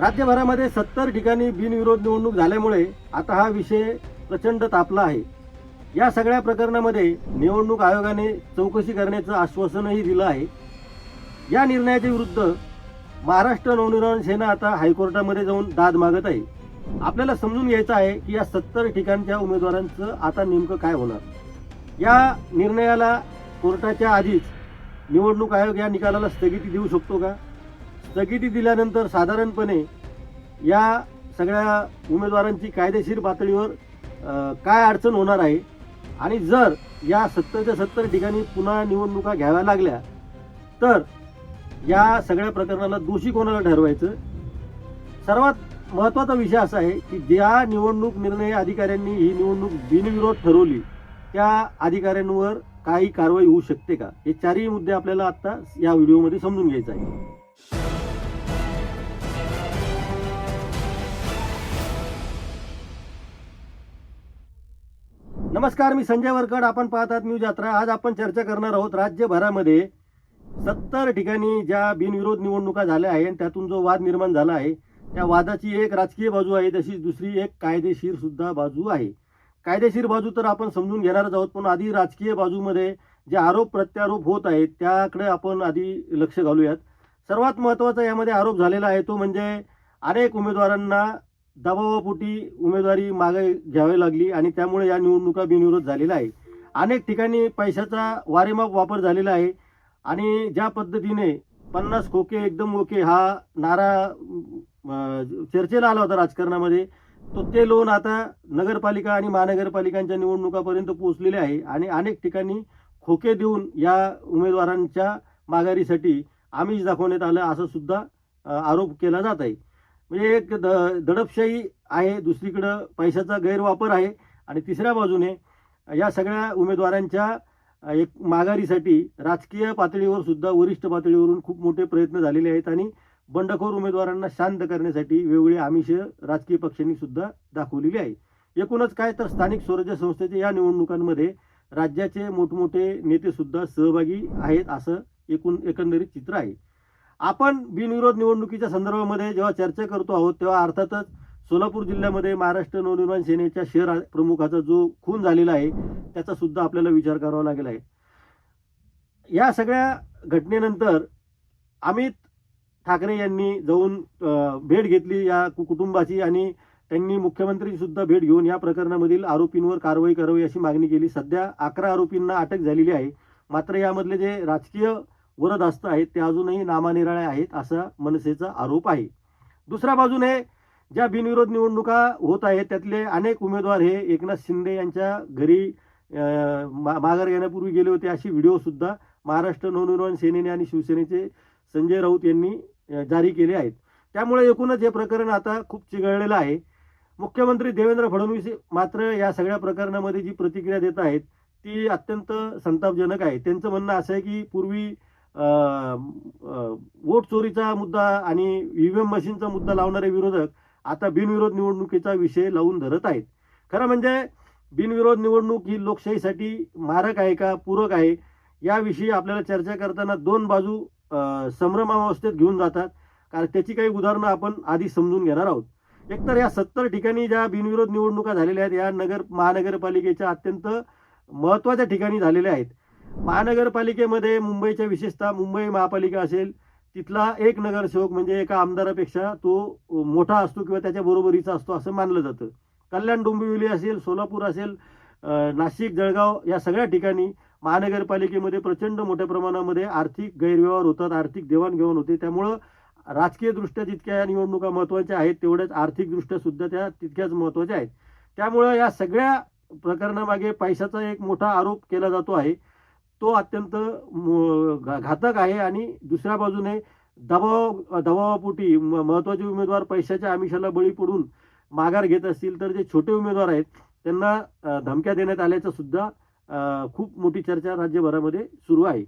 राज्यभरामध्ये सत्तर ठिकाणी बिनविरोध निवडणूक झाल्यामुळे आता हा विषय प्रचंड तापला आहे. या सगळ्या प्रकरणामध्ये निवडणूक आयोगाने चौकशी करण्याचं आश्वासनही दिलं आहे. या निर्णयाच्या विरुद्ध महाराष्ट्र नवनिर्माण सेना आता हायकोर्टामध्ये जाऊन दाद मागत आहे. आपल्याला समजून घ्यायचं आहे की या सत्तर ठिकाणच्या उमेदवारांचं आता नेमकं काय होणार? या निर्णयाला कोर्टाच्या आधीच निवडणूक आयोग या निकालाला स्थगिती देऊ शकतो का? स्थगिती दिल्यानंतर साधारणपणे या सगळ्या उमेदवारांची कायदेशीर पातळीवर काय अडचण होणार आहे? आणि जर या सत्तरच्या सत्तर ठिकाणी पुन्हा निवडणुका घ्याव्या लागल्या तर या सगळ्या प्रकरणाला दोषी कोणाला ठरवायचं? सर्वात महत्त्वाचा विषय असा आहे की ज्या निवडणूक निर्णय अधिकाऱ्यांनी ही निवडणूक बिनविरोध ठरवली त्या अधिकाऱ्यांवर काही कारवाई होऊ शकते का? हे चारही मुद्दे आपल्याला आता या व्हिडिओमध्ये समजून घ्यायचं आहे नमस्कार मी संजय वरकड. आपण पाहतात न्यूज यात्रा. आज आपण चर्चा करणार आहोत राज्यभरामध्ये सत्तर ठिकाणी ज्या बिनविरोध निवडणुका झाल्या आहे आणि त्यातून जो वाद निर्माण झाला आहे त्या वादाची एक राजकीय बाजू आहे तशीच दुसरी एक कायदेशीर सुद्धा बाजू आहे. कायदेशीर बाजू तर आपण समजून घेणारच आहोत पण आधी राजकीय बाजूमध्ये जे आरोप प्रत्यारोप होत आहेत त्याकडे आपण आधी लक्ष घालूयात. सर्वात महत्त्वाचा यामध्ये आरोप झालेला आहे तो म्हणजे अनेक उमेदवारांना दबावापोटी उमेदवारी मागे घ्यावी लागली आणि त्यामुळे या निवडणुका बिनविरोध झालेल्या आहे अनेक ठिकाणी पैशाचा वारेमाप वापर झालेला आहे आणि ज्या पद्धतीने पन्नास खोके एकदम ओके हा नारा चर्चेला आला होता राजकारणामध्ये तो ते लोन आता नगरपालिका आणि महानगरपालिकांच्या निवडणुकापर्यंत पोहोचलेले आहे आणि अनेक ठिकाणी खोके देऊन या उमेदवारांच्या माघारीसाठी आमिष दाखवण्यात आलं असं सुद्धा आरोप केला जात आहे. म्हणजे एक द दडपशाही आहे दुसरीकडं पैशाचा गैरवापर आहे आणि तिसऱ्या बाजूने या सगळ्या उमेदवारांच्या एक माघारीसाठी राजकीय पातळीवर सुद्धा वरिष्ठ पातळीवरून खूप मोठे प्रयत्न झालेले आहेत आणि बंडखोर उमेदवारांना शांत करण्यासाठी वेगवेगळी आमिष राजकीय पक्षांनी सुद्धा दाखवलेली आहे. एकूणच काय तर स्थानिक स्वराज्य संस्थेच्या या निवडणुकांमध्ये राज्याचे मोठमोठे नेतेसुद्धा सहभागी आहेत असं एकूण एकंदरीत चित्र आहे. आपण बिनविरोध निवडणुकीच्या संदर्भामध्ये जेव्हा चर्चा करतो आहोत तेव्हा अर्थातच सोलापूर जिल्ह्यामध्ये महाराष्ट्र नवनिर्माण सेनेच्या शहर प्रमुखाचा जो खून झालेला आहे त्याचा सुद्धा आपल्याला विचार करावा लागेल आहे. या सगळ्या घटनेनंतर अमित ठाकरे यांनी जाऊन भेट घेतली या कु- कुटुंबाची आणि त्यांनी मुख्यमंत्रीसुद्धा भेट घेऊन या प्रकरणामधील आरोपींवर कारवाई करावी अशी मागणी केली. सध्या अकरा आरोपींना अटक झालेली आहे. मात्र यामधले जे राजकीय वरदास्त आहेत ते अजूनही नामानिराळे आहेत असा मनसेचा आरोप आहे. दुसऱ्या बाजूने ज्या बिनविरोध निवडणुका होत आहेत त्यातले अनेक उमेदवार हे एकनाथ शिंदे यांच्या घरी मा- माघार घेण्यापूर्वी गेले होते अशी व्हिडिओसुद्धा महाराष्ट्र नवनिर्माण सेनेने आणि शिवसेनेचे संजय राऊत यांनी जारी केले आहेत. त्यामुळे एकूणच हे प्रकरण आता खूप चिघळलेलं आहे. मुख्यमंत्री देवेंद्र फडणवीस मात्र या सगळ्या प्रकरणामध्ये जी प्रतिक्रिया देत आहेत ती अत्यंत संतापजनक आहे. त्यांचं म्हणणं असं आहे की पूर्वी वोट चोरीचा मुद्दा आणि ईव्हीएम मशीनचा मुद्दा लावणारे विरोधक आता बिनविरोध निवडणुकीचा विषय लावून धरत आहेत. खरं म्हणजे बिनविरोध निवडणूक ही लोकशाहीसाठी मारक आहे का पूरक आहे याविषयी आपल्याला चर्चा करताना दोन बाजू संभ्रमावस्थेत घेऊन जातात. कारण त्याची काही उदाहरणं आपण आधी समजून घेणार आहोत. एकतर या सत्तर ठिकाणी ज्या बिनविरोध निवडणुका झालेल्या आहेत या नगर महानगरपालिकेच्या अत्यंत महत्त्वाच्या ठिकाणी झालेल्या आहेत. महानगरपालिकेमध्ये मुंबईच्या विशेषतः मुंबई महापालिका असेल तिथला एक नगरसेवक म्हणजे एका आमदारापेक्षा तो मोठा असतो किंवा त्याच्या बरोबरीचा असतो असं मानलं जातं. कल्याण डोंबिवली असेल सोलापूर असेल नाशिक जळगाव या सगळ्या ठिकाणी महानगरपालिकेमध्ये प्रचंड मोठ्या प्रमाणामध्ये आर्थिक गैरव्यवहार होतात आर्थिक देवाणघेवाण होते. त्यामुळं राजकीयदृष्ट्या जितक्या या निवडणुका महत्त्वाच्या आहेत तेवढ्याच आर्थिकदृष्ट्या सुद्धा त्या तितक्याच महत्त्वाच्या आहेत. त्यामुळं या सगळ्या प्रकरणामागे पैशाचा एक मोठा आरोप केला जातो आहे. तो अत्यंत घातक आहे आणि दुसऱ्या बाजूने दबाव दबावापोटी म- महत्त्वाचे उमेदवार पैशाच्या आमिषाला बळी पडून माघार घेत असतील तर जे छोटे उमेदवार आहेत त्यांना धमक्या देण्यात आल्याचं सुद्धा खूप मोठी चर्चा राज्यभरामध्ये सुरू आहे.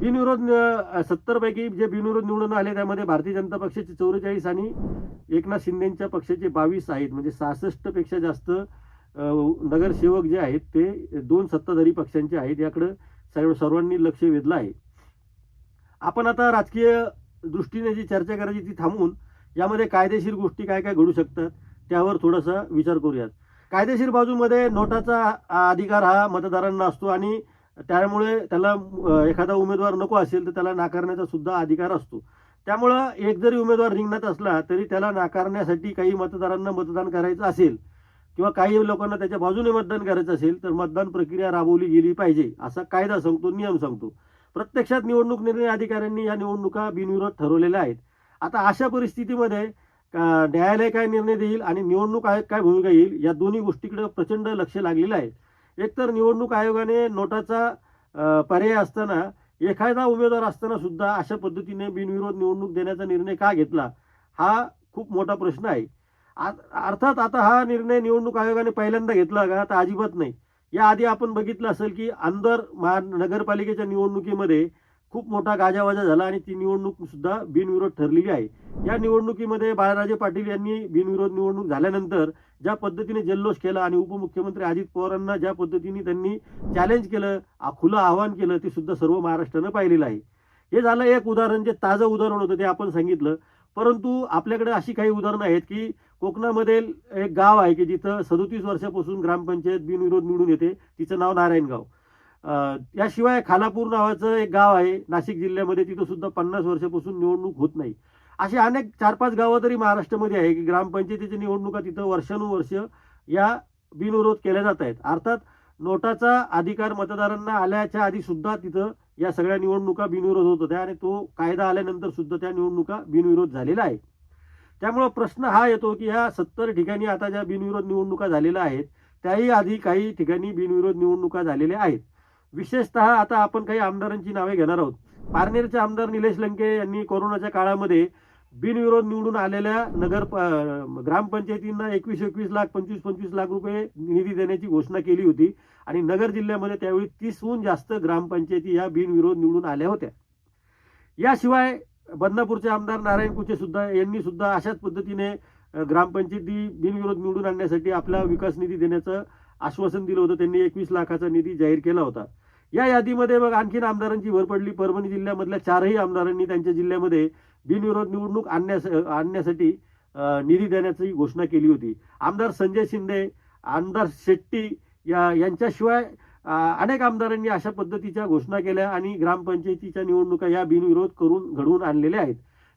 बिनविरोध सत्तरपैकी जे बिनविरोध निवडून आले त्यामध्ये भारतीय जनता पक्षाचे चौवेचाळीस आणि एकनाथ शिंदेच्या पक्षाचे बावीस आहेत. म्हणजे सहासष्टपेक्षा जास्त नगरसेवक जे आहेत ते दोन सत्ताधारी पक्षांचे आहेत. याकडं सर्व सर्वांनी लक्ष वेधलं आहे. आपण आता राजकीय दृष्टीने जी चर्चा करायची ती थांबवून यामध्ये कायदेशीर गोष्टी काय काय घडू शकतात त्यावर थोडासा विचार करूयात. कायदेशीर बाजूमध्ये नोटाचा अधिकार हा मतदारांना असतो आणि त्यामुळे त्याला एखादा उमेदवार नको असेल तर त्याला नाकारण्याचा सुद्धा अधिकार असतो. त्यामुळं एक जरी उमेदवार रिंगणात असला तरी त्याला नाकारण्यासाठी काही मतदारांना मतदान करायचं असेल किंवा काही लोकांना त्याच्या बाजूने मतदान करायचं असेल तर मतदान प्रक्रिया राबवली गेली पाहिजे असा कायदा सांगतो नियम सांगतो. प्रत्यक्षात निवडणूक निर्णय अधिकाऱ्यांनी या निवडणुका बिनविरोध ठरवलेल्या आहेत. आता अशा परिस्थितीमध्ये का न्यायालय काय निर्णय देईल आणि निवडणूक आयोग काय भूमिका येईल या दोन्ही गोष्टीकडे प्रचंड लक्ष लागलेलं आहे. एकतर निवडणूक आयोगाने नोटाचा पर्याय असताना एखादा उमेदवार असताना सुद्धा अशा पद्धतीने बिनविरोध निवडणूक देण्याचा निर्णय का घेतला हा खूप मोठा प्रश्न आहे. अर्थात आता हा निर्णय निवडणूक आयोगाने पहिल्यांदा घेतला का तर अजिबात नाही. याआधी आपण बघितलं असेल की आंदर महानगरपालिकेच्या निवडणुकीमध्ये खूप मोठा गाजावाजा झाला आणि ती निवडणूक सुद्धा बिनविरोध ठरलेली आहे. या निवडणुकीमध्ये बाळाराजे पाटील यांनी बिनविरोध निवडणूक झाल्यानंतर ज्या पद्धतीने जल्लोष केला आणि उपमुख्यमंत्री अजित पवारांना ज्या पद्धतीने त्यांनी चॅलेंज केलं खुलं आव्हान केलं ते सुद्धा सर्व महाराष्ट्रानं पाहिलेलं आहे. हे झालं एक उदाहरण जे ताजं उदाहरण होतं ते आपण सांगितलं. परंतु आपल्याकडे अशी काही उदाहरणं आहेत की कोकणामधील एक गाव आहे की जिथं सदोतीस वर्षापासून ग्रामपंचायत बिनविरोध निवडून येते. तिचं नाव नारायणगाव. याशिवाय खालापूर नावाचं एक गाव आहे नाशिक जिल्ह्यामध्ये. तिथं सुद्धा पन्नास वर्षापासून निवडणूक होत नाही. अशी अनेक चार पाच गावं तरी महाराष्ट्रामध्ये आहे की ग्रामपंचायतीच्या निवडणुका तिथं वर्षानुवर्ष या बिनविरोध केल्या जात आहेत. अर्थात नोटाचा अधिकार मतदारांना आल्याच्या आधी सुद्धा तिथं या सगळ्या निवडणुका बिनविरोध होत होत्या आणि तो कायदा आल्यानंतर सुद्धा त्या निवडणुका बिनविरोध झालेल्या आहे त्यामुळं प्रश्न हा येतो की ह्या सत्तर ठिकाणी आता ज्या बिनविरोध निवडणुका झालेल्या आहेत त्याही आधी काही ठिकाणी बिनविरोध निवडणुका झालेल्या आहेत. विशेषतः आता आपण काही आमदारांची नावे घेणार आहोत. पारनेरचे आमदार निलेश लंके यांनी कोरोनाच्या काळामध्ये बिनविरोध निवडून आलेल्या नगर प- ग्रामपंचायतींना एकवीस एकवीस लाख पंचवीस पंचवीस लाख रुपये निधी देण्याची घोषणा केली होती आणि नगर जिल्ह्यामध्ये त्यावेळी तीसहून जास्त ग्रामपंचायती या बिनविरोध निवडून आल्या होत्या. याशिवाय बदनापूरचे आमदार नारायण कुचे सुद्धा यांनी सुद्धा अशाच पद्धतीने ग्रामपंचायती बिनविरोध निवडून आणण्यासाठी आपला विकास निधी देण्याचं आश्वासन दिलं होतं. त्यांनी एकवीस लाखाचा निधी जाहीर केला होता. या यादीमध्ये मग आणखीन आमदारांची भर पडली. परभणी जिल्ह्यामधल्या चारही आमदारांनी त्यांच्या जिल्ह्यामध्ये बिनविरोध निवडणूक आणण्यास आणण्यासाठी निधी देण्याची घोषणा केली होती. आमदार संजय शिंदे आमदार शेट्टी या यांच्याशिवाय अनेक आमदारांनी अशा पद्धतीच्या घोषणा केल्या आणि ग्रामपंचायतीच्या निवडणुका या बिनविरोध करून घडवून आणलेल्या आहेत.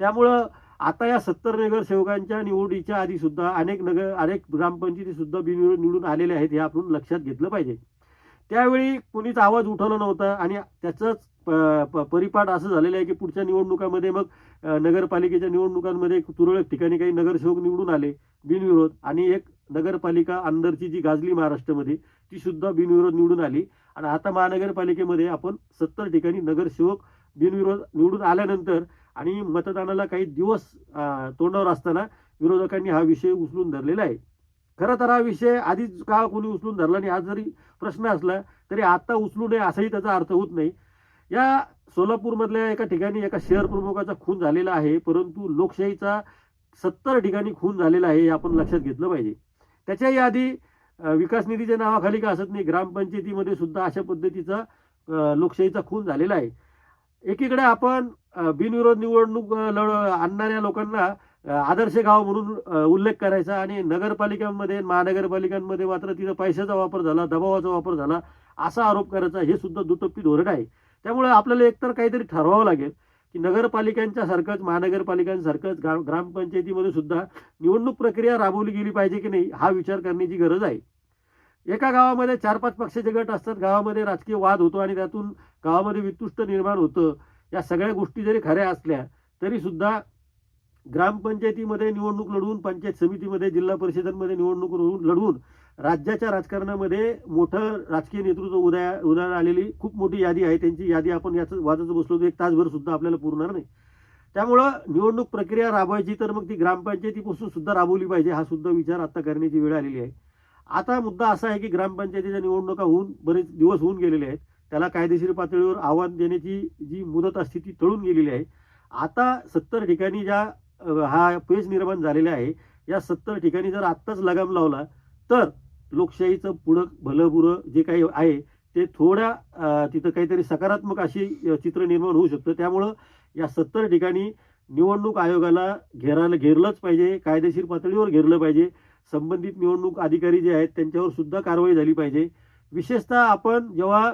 त्यामुळं आता या सत्तर नगरसेवकांच्या निवडीच्या आधी सुद्धा अनेक नगर अनेक ग्रामपंचायती सुद्धा बिनविरोध निवडून आलेले आहेत हे आपण लक्षात घेतलं पाहिजे. त्यावेळी कोणीच आवाज उठवला नव्हता आणि त्याचंच प- प- परिपाठ असं झालेलं आहे की पुढच्या निवडणुकामध्ये मग नगरपालिकेच्या निवडणुकांमध्ये तुरळक ठिकाणी काही नगरसेवक निवडून आले बिनविरोध. आणि एक नगरपालिका अंदरची जी गाजली महाराष्ट्रामध्ये ती सुद्धा बिनविरोध निवडून आली. आणि आता महानगरपालिकेमध्ये आपण सत्तर ठिकाणी नगरसेवक बिनविरोध निवडून आल्यानंतर आणि मतदानाला काही दिवस तोंडावर असताना विरोधकांनी हा विषय उचलून धरलेला आहे. खरं तर हा विषय आधीच का कोणी उचलून धरला नाही? आज जरी प्रश्न असला तरी आत्ता उचलू नये असाही त्याचा अर्थ होत नाही. या सोलापूरमधल्या एका ठिकाणी एका शहर प्रमुखाचा खून झालेला आहे परंतु लोकशाहीचा सत्तर ठिकाणी खून झालेला आहे हे आपण लक्षात घेतलं पाहिजे. त्याच्याही आधी विकास निधीच्या नावाखाली का असत नाही ग्रामपंचायतीमध्ये सुद्धा अशा पद्धतीचा लोकशाहीचा खून झालेला आहे. एकीकडे आपण बिनविरोध निवडणूक लढ आणणाऱ्या लोकांना आदर्श गाव म्हणून उल्लेख करायचा आणि नगरपालिकांमध्ये महानगरपालिकांमध्ये मात्र तिथं पैशाचा वापर झाला दबावाचा वापर झाला असा आरोप करायचा हे सुद्धा दुटप्पी धोरण आहे. त्यामुळे आपल्याला एकतर काहीतरी ठरवावं लागेल. की नगरपालिकांच्या सारखंच महानगरपालिकांसारखंच ग्राम ग्रामपंचायतीमध्ये सुद्धा निवडणूक प्रक्रिया राबवली गेली पाहिजे की नाही हा विचार करण्याची गरज आहे. एका गावामध्ये चार पाच पक्षाचे गट असतात गावामध्ये राजकीय वाद होतो आणि त्यातून गावामध्ये वितुष्ट निर्माण होतं. या सगळ्या गोष्टी जरी खऱ्या असल्या तरीसुद्धा ग्रामपंचायतीमध्ये निवडणूक लढवून पंचायत समितीमध्ये जिल्हा परिषदांमध्ये निवडणूक लढवून लढवून राज्याच्या राजकारणामध्ये मोठं राजकीय नेतृत्व उदया उदयाला आलेली खूप मोठी यादी आहे. त्यांची यादी आपण याचं वाचायचं बसलो तर एक तासभर सुद्धा आपल्याला पुरणार नाही. त्यामुळं निवडणूक प्रक्रिया राबवायची तर मग ती ग्रामपंचायतीपासून सुद्धा राबवली पाहिजे हा सुद्धा विचार आता करण्याची वेळ आलेली आहे. आता मुद्दा असा आहे की ग्रामपंचायतीच्या निवडणुका होऊन बरेच दिवस होऊन गेलेले आहेत. त्याला कायदेशीर पातळीवर आव्हान देण्याची जी मुदत असते ती टळून गेलेली आहे. आता सत्तर ठिकाणी ज्या हा पेज निर्माण झालेला आहे या सत्तर ठिकाणी जर आत्ताच लगाम लावला तर लोकशाहीचं पुढं भलंबुरं जे काही आहे ते थोड्या तिथं काहीतरी सकारात्मक अशी चित्र निर्माण होऊ शकतं. त्यामुळं या सत्तर ठिकाणी निवडणूक आयोगाला घेरायला घेरलंच पाहिजे कायदेशीर पातळीवर घेरलं पाहिजे. संबंधित निवडणूक अधिकारी जे आहेत त्यांच्यावर सुद्धा कारवाई झाली पाहिजे. विशेषतः आपण जेव्हा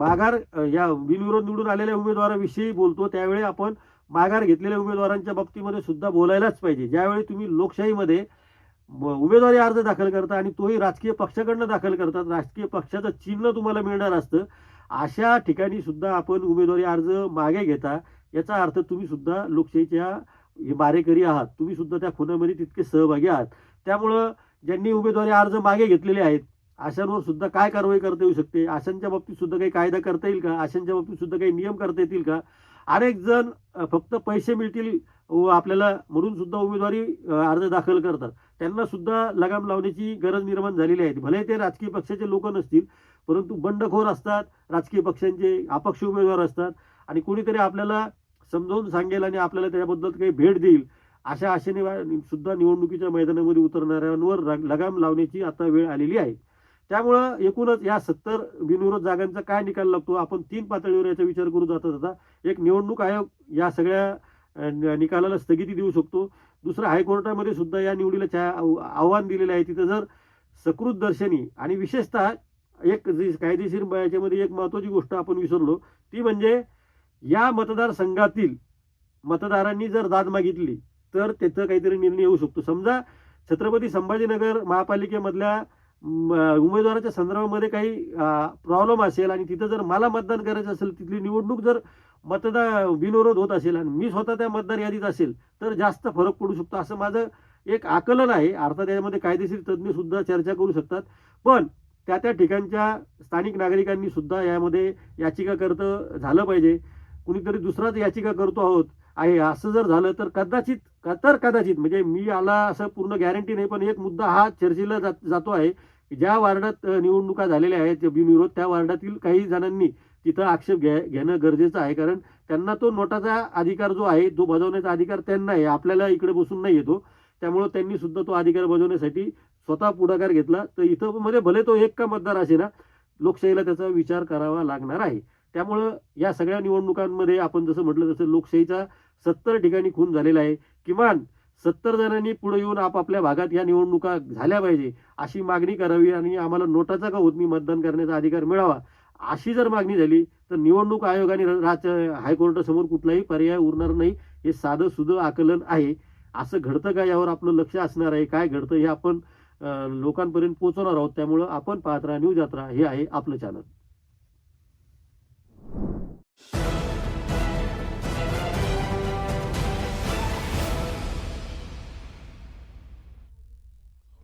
माघार या बिनविरोध निवडून आलेल्या उमेदवाराविषयी बोलतो त्यावेळी आपण माघार घेतलेल्या उमेदवारांच्या बाबतीमध्ये सुद्धा बोलायलाच पाहिजे. ज्यावेळी तुम्ही लोकशाहीमध्ये उमेदवारी अर्ज दाखल करता आणि तोही राजकीय पक्षाकडनं दाखल करतात. राजकीय पक्षाचं चिन्ह तुम्हाला मिळणार असतं. अशा ठिकाणी सुद्धा आपण उमेदवारी अर्ज मागे घेता. याचा अर्थ तुम्ही सुद्धा लोकशाहीच्या मारेकरी आहात. तुम्ही सुद्धा त्या खुनामध्ये तितके सहभागी आहात. त्यामुळं ज्यांनी उमेदवारी अर्ज मागे घेतलेले आहेत अशांवर सुद्धा काय कारवाई करता येऊ शकते? अशांच्या बाबतीत सुद्धा काही कायदा करता येईल का? अशांच्या बाबतीत सुद्धा काही नियम करता येतील का? अनेक जण फक्त पैसे मिळतील व आपल्याला म्हणून सुद्धा उमेदवारी अर्ज दाखल करतात. त्यांना सुद्धा लगाम लावण्याची गरज निर्माण झालेली आहे. भले ते राजकीय पक्षाचे लोक नसतील परंतु बंडखोर असतात राजकीय पक्षांचे अपक्ष उमेदवार असतात आणि कुणीतरी आपल्याला समजावून सांगेल आणि आपल्याला त्याबद्दल काही भेट देईल अशा आशेने वा- सुद्धा निवडणुकीच्या मैदानामध्ये उतरणाऱ्यांवर लगाम लावण्याची आता वेळ आलेली आहे. त्यामुळं एकूणच या सत्तर बिनविरोध जागांचा काय निकाल लागतो? आपण तीन पातळीवर याचा विचार करू जाता जाता एक निवडणूक आयोग या सगळ्या निकालाला स्थगिती देऊ शकतो. दुसरं हायकोर्टामध्ये सुद्धा या निवडीला चा आव- आव्हान दिलेलं आहे. तिथं जर सकृत दर्शनी आणि विशेषतः एक जी कायदेशीर याच्यामध्ये एक महत्त्वाची गोष्ट आपण विसरलो ती म्हणजे या मतदारसंघातील मतदारांनी जर दाद मागितली तर त्याचा काहीतरी निर्णय येऊ शकतो. समजा छत्रपती संभाजीनगर महापालिकेमधल्या उमेदवाराच्या संदर्भामध्ये काही प्रॉब्लेम असेल आणि तिथं जर मला मतदान करायचं असेल तिथली निवडणूक जर मतदार बिनविरोध होत असेल आणि मी स्वतः त्या मतदार यादीत असेल तर जास्त फरक पडू शकतो. असं माझं एक आकलन आहे. अर्थात यामध्ये कायदेशीर तज्ज्ञसुद्धा चर्चा करू शकतात. पण त्या त्या ठिकाणच्या स्थानिक नागरिकांनी सुद्धा यामध्ये याचिका करतं झालं पाहिजे. कुणीतरी दुसराच याचिका करतो आहोत. आहे असं जर झालं तर कदाचित तर कदाचित म्हणजे मी आला असं पूर्ण गॅरंटी नाही पण एक मुद्दा हा चर्चेला जात जातो आहे. की ज्या वार्डात निवडणुका झालेल्या आहेत बिनविरोध त्या वार्डातील काही जणांनी तिथं आक्षेप घ्या घेणं गरजेचं आहे. कारण त्यांना तो नोटाचा अधिकार जो आहे तो बजावण्याचा अधिकार त्यांना आहे. आपल्याला इकडे बसून नाही येतो. त्यामुळं त्यांनी सुद्धा तो अधिकार बजावण्यासाठी स्वतः पुढाकार घेतला. तर इथं मध्ये भले तो एक का मतदार असे ना लोकशाहीला त्याचा विचार करावा लागणार आहे. त्यामुळं या सगळ्या निवडणुकांमध्ये आपण जसं म्हटलं तसं लोकशाहीचा सत्तर ठिकाणी खून झालेला आहे. किमान सत्तर जणांनी पुढे येऊन आपापल्या भागात या निवडणुका झाल्या पाहिजे अशी मागणी करावी आणि आम्हाला नोटाचा का होत मी मतदान करण्याचा अधिकार मिळावा. अशी जर मागणी झाली तर निवडणूक आयोग आणि राज्य हायकोर्टासमोर कुठलाही पर्याय उरणार नाही. हे साधं सुधं आकलन आहे. असं घडतं का यावर आपलं लक्ष असणार आहे? काय घडतं हे आपण लोकांपर्यंत पोहोचवणार आहोत. त्यामुळं आपण पाहत राहा न्यूज यात्रा हे आहे आपलं चॅनल